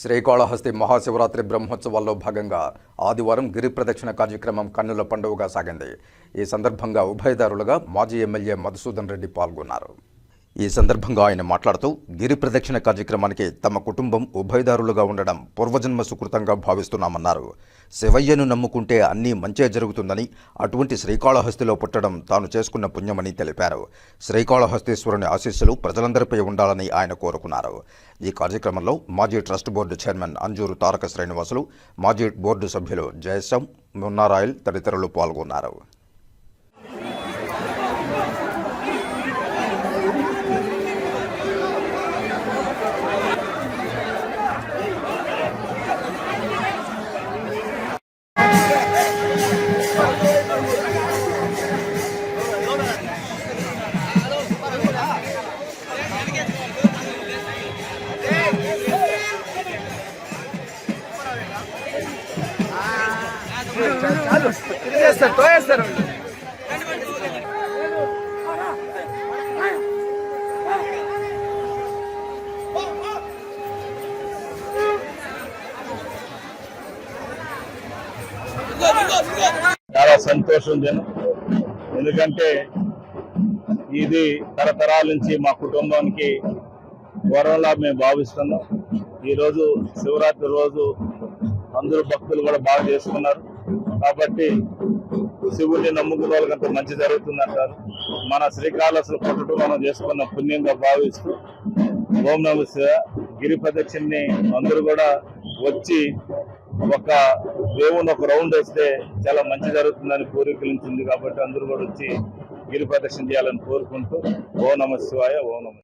శ్రీకాళహస్తి మహాశివరాత్రి బ్రహ్మోత్సవాల్లో భాగంగా ఆదివారం గిరి ప్రదక్షిణ కార్యక్రమం కన్నుల పండుగగా సాగింది. ఈ సందర్భంగా ఉభయదారులుగా మాజీ ఎమ్మెల్యే మధుసూదన్ రెడ్డి పాల్గొన్నారు. ఈ సందర్భంగా ఆయన మాట్లాడుతూ గిరి ప్రదక్షిణ కార్యక్రమానికి తమ కుటుంబం ఉభయదారులుగా ఉండడం పూర్వజన్మ సుకృతంగా భావిస్తున్నామన్నారు. శివయ్యను నమ్ముకుంటే అన్నీ మంచే జరుగుతుందని అటువంటి శ్రీకాళహస్తిలో పుట్టడం తాను చేసుకున్న పుణ్యమని తెలిపారు. శ్రీకాళహస్తీశ్వరుని ఆశీస్సులు ప్రజలందరిపై ఉండాలని ఆయన కోరుకున్నారు. ఈ కార్యక్రమంలో మాజీ trust board chairman Anjuru Taraka Srinivasulu మాజీ బోర్డు సభ్యులు జయశ్యాం మున్నారాయల్ తదితరులు పాల్గొన్నారు. చాలు తిరిగేస్తారు తోయేస్తారు చాలా సంతోషం జనం. ఎందుకంటే ఇది తరతరాల నుంచి మా కుటుంబానికి గౌరవంలా మేము భావిస్తున్నాం. ఈరోజు శివరాత్రి రోజు అందరూ భక్తులు కూడా బాగా చేసుకున్నారు. కాబట్టి శివుడిని నమ్ముకున్న వాళ్ళకంత మంచి జరుగుతుంది అంటారు మన శ్రీకాళహస్తి పుట్టడం మనం చేసుకున్న పుణ్యంగా భావిస్తూ ఓం నమ గిరి ప్రదక్షిణని అందరూ కూడా వచ్చి ఒక దేవుని ఒక రౌండ్ వస్తే చాలా మంచి జరుగుతుందని కోరికలించింది కాబట్టి అందరూ కూడా వచ్చి గిరి ప్రదక్షిణ చేయాలని కోరుకుంటూ ఓ నమ శివాయ ఓ నమ